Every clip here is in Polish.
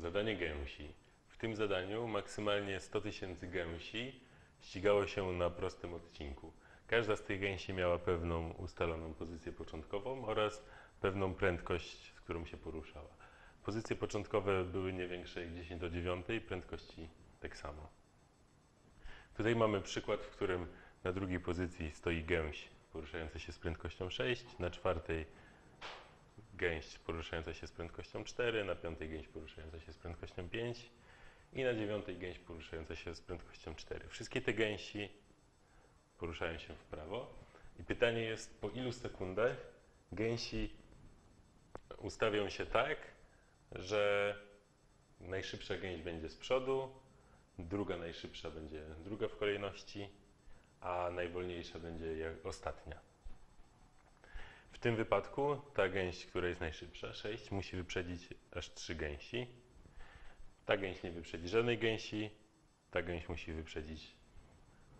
zadanie gęsi. W tym zadaniu maksymalnie 100 tysięcy gęsi ścigało się na prostym odcinku. Każda z tych gęsi miała pewną ustaloną pozycję początkową oraz pewną prędkość, z którą się poruszała. Pozycje początkowe były nie większe jak 10 do 9, prędkości tak samo. Tutaj mamy przykład, w którym na drugiej pozycji stoi gęś poruszająca się z prędkością 6, na czwartej gęś poruszająca się z prędkością 4, na piątej gęś poruszająca się z prędkością 5 i na dziewiątej gęś poruszająca się z prędkością 4. Wszystkie te gęsi poruszają się w prawo i pytanie jest, po ilu sekundach gęsi ustawią się tak, że najszybsza gęś będzie z przodu, druga najszybsza będzie druga w kolejności, a najwolniejsza będzie ostatnia. W tym wypadku ta gęś, która jest najszybsza, 6, musi wyprzedzić aż 3 gęsi. Ta gęś nie wyprzedzi żadnej gęsi, ta gęś musi wyprzedzić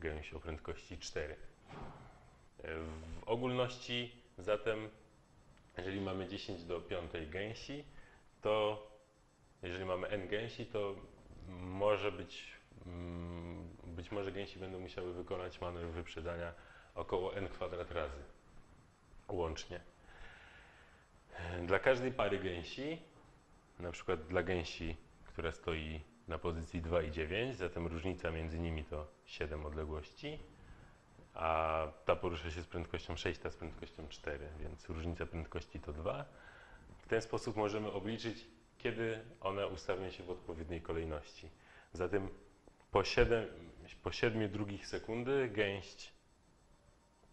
gęś o prędkości 4. W ogólności zatem, jeżeli mamy 10 do 5 gęsi, to jeżeli mamy n gęsi, to może być, mm, być może gęsi będą musiały wykonać manewr wyprzedzania około n kwadrat razy łącznie. Dla każdej pary gęsi, na przykład dla gęsi, która stoi na pozycji 2 i 9, zatem różnica między nimi to 7 odległości, a ta porusza się z prędkością 6, ta z prędkością 4, więc różnica prędkości to 2. W ten sposób możemy obliczyć, kiedy one ustawią się w odpowiedniej kolejności. Zatem po 7, po 7 drugich sekundy gęść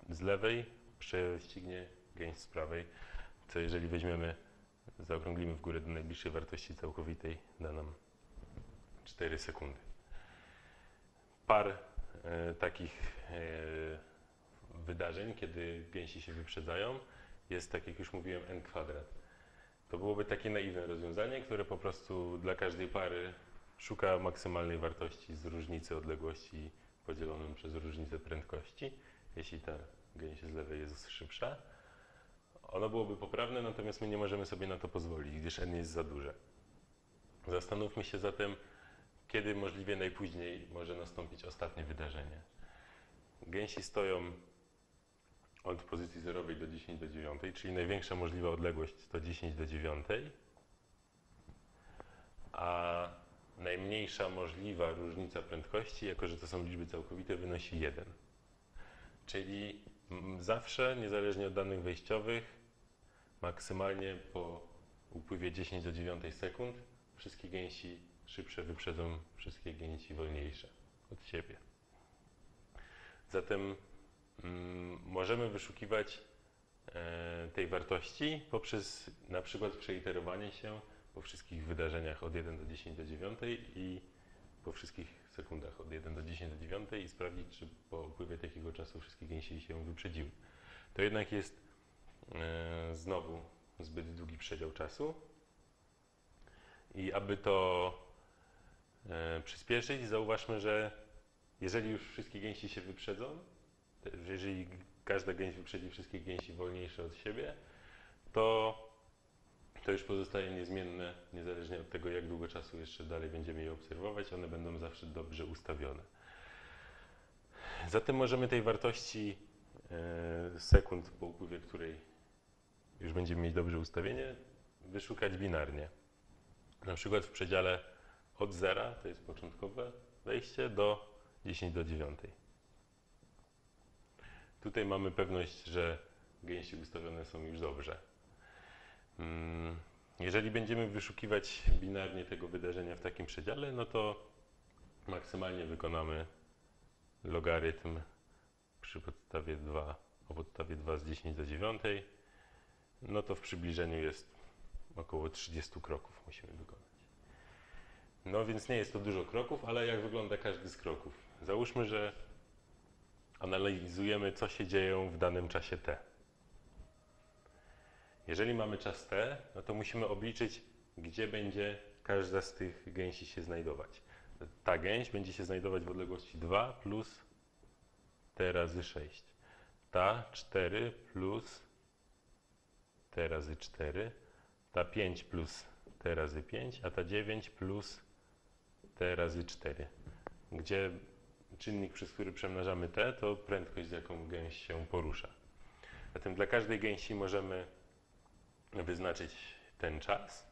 z lewej prześcignie gęś z prawej, co jeżeli weźmiemy, zaokrąglimy w górę do najbliższej wartości całkowitej, da nam 4 sekundy. Par e, takich e, wydarzeń, kiedy gęsi się wyprzedzają, jest, tak jak już mówiłem, n kwadrat. To byłoby takie naiwne rozwiązanie, które po prostu dla każdej pary szuka maksymalnej wartości z różnicy odległości podzieloną przez różnicę prędkości. Jeśli ta gęś z lewej jest szybsza, ono byłoby poprawne, natomiast my nie możemy sobie na to pozwolić, gdyż n jest za duże. Zastanówmy się zatem, kiedy możliwie najpóźniej może nastąpić ostatnie wydarzenie. Gęsi stoją od pozycji zerowej do 10 do 9, czyli największa możliwa odległość to 10 do 9, a najmniejsza możliwa różnica prędkości, jako że to są liczby całkowite, wynosi 1. Czyli zawsze, niezależnie od danych wejściowych, maksymalnie po upływie 10 do 9 sekund wszystkie gęsi szybsze wyprzedzą wszystkie gęsi wolniejsze od siebie. Zatem mm, możemy wyszukiwać e, tej wartości poprzez na przykład przeiterowanie się po wszystkich wydarzeniach od 1 do 10 do 9 i po wszystkich sekundach od 1 do 10 do 9 i sprawdzić, czy po upływie takiego czasu wszystkie gęsi się wyprzedziły. To jednak jest e, znowu zbyt długi przedział czasu i aby to e, przyspieszyć, zauważmy, że jeżeli już wszystkie gęsi się wyprzedzą, jeżeli każda gęś wyprzedzi wszystkie gęsi wolniejsze od siebie, to, to już pozostaje niezmienne, niezależnie od tego, jak długo czasu jeszcze dalej będziemy je obserwować, one będą zawsze dobrze ustawione. Zatem możemy tej wartości e, sekund, po upływie której już będziemy mieć dobrze ustawienie, wyszukać binarnie. Na przykład w przedziale od zera, to jest początkowe wejście, do 10 do 9. Tutaj mamy pewność, że gęsi ustawione są już dobrze. Mm, Jeżeli będziemy wyszukiwać binarnie tego wydarzenia w takim przedziale, no to maksymalnie wykonamy logarytm przy podstawie 2, o podstawie 2 z 10 do 9, no to w przybliżeniu jest około 30 kroków musimy wykonać. No więc nie jest to dużo kroków, ale jak wygląda każdy z kroków? Załóżmy, że analizujemy, co się dzieje w danym czasie t. Jeżeli mamy czas t, no to musimy obliczyć, gdzie będzie każda z tych gęsi się znajdować. Ta gęś będzie się znajdować w odległości 2 plus t razy 6. Ta 4 plus t razy 4. Ta 5 plus t razy 5, a ta 9 plus t razy 4, gdzie czynnik, przez który przemnażamy t, to prędkość, z jaką gęś się porusza. Zatem dla każdej gęsi możemy wyznaczyć ten czas.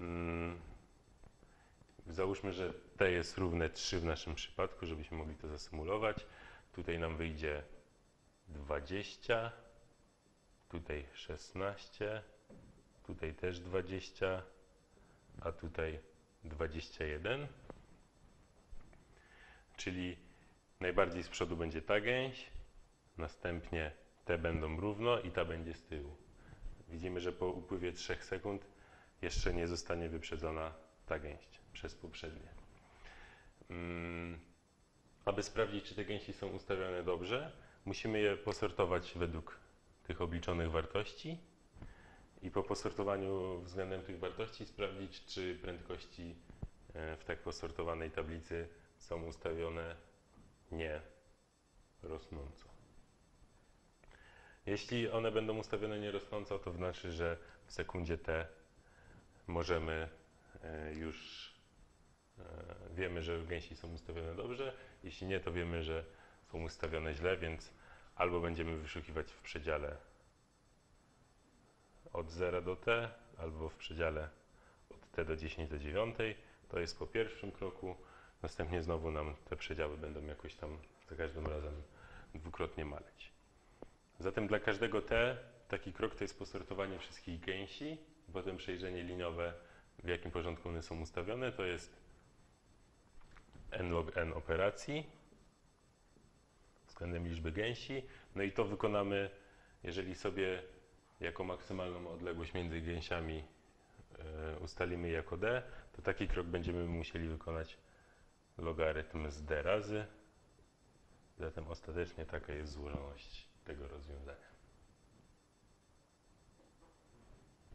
Mm, Załóżmy, że t jest równe 3 w naszym przypadku, żebyśmy mogli to zasymulować. Tutaj nam wyjdzie 20, tutaj 16, tutaj też 20, a tutaj 21. Czyli najbardziej z przodu będzie ta gęś, następnie te będą równo i ta będzie z tyłu. Widzimy, że po upływie 3 sekund jeszcze nie zostanie wyprzedzona ta gęś przez poprzednie. Mm, Aby sprawdzić, czy te gęsi są ustawione dobrze, musimy je posortować według tych obliczonych wartości i po posortowaniu względem tych wartości sprawdzić, czy prędkości e, w tak posortowanej tablicy są ustawione nie rosnąco. Jeśli one będą ustawione nie rosnąco, to znaczy, że w sekundzie t możemy e, już e, wiemy, że gęsi są ustawione dobrze. Jeśli nie, to wiemy, że są ustawione źle, więc albo będziemy wyszukiwać w przedziale od 0 do t, albo w przedziale od t do 10 do 9. To jest po pierwszym kroku. Następnie znowu nam te przedziały będą jakoś tam za każdym razem dwukrotnie maleć. Zatem dla każdego t taki krok to jest posortowanie wszystkich gęsi, potem przejrzenie liniowe, w jakim porządku one są ustawione. To jest n log n operacji względem liczby gęsi. No i to wykonamy, jeżeli sobie jako maksymalną odległość między gęsiami e, ustalimy jako d, to taki krok będziemy musieli wykonać logarytm z d razy. Zatem ostatecznie taka jest złożoność tego rozwiązania.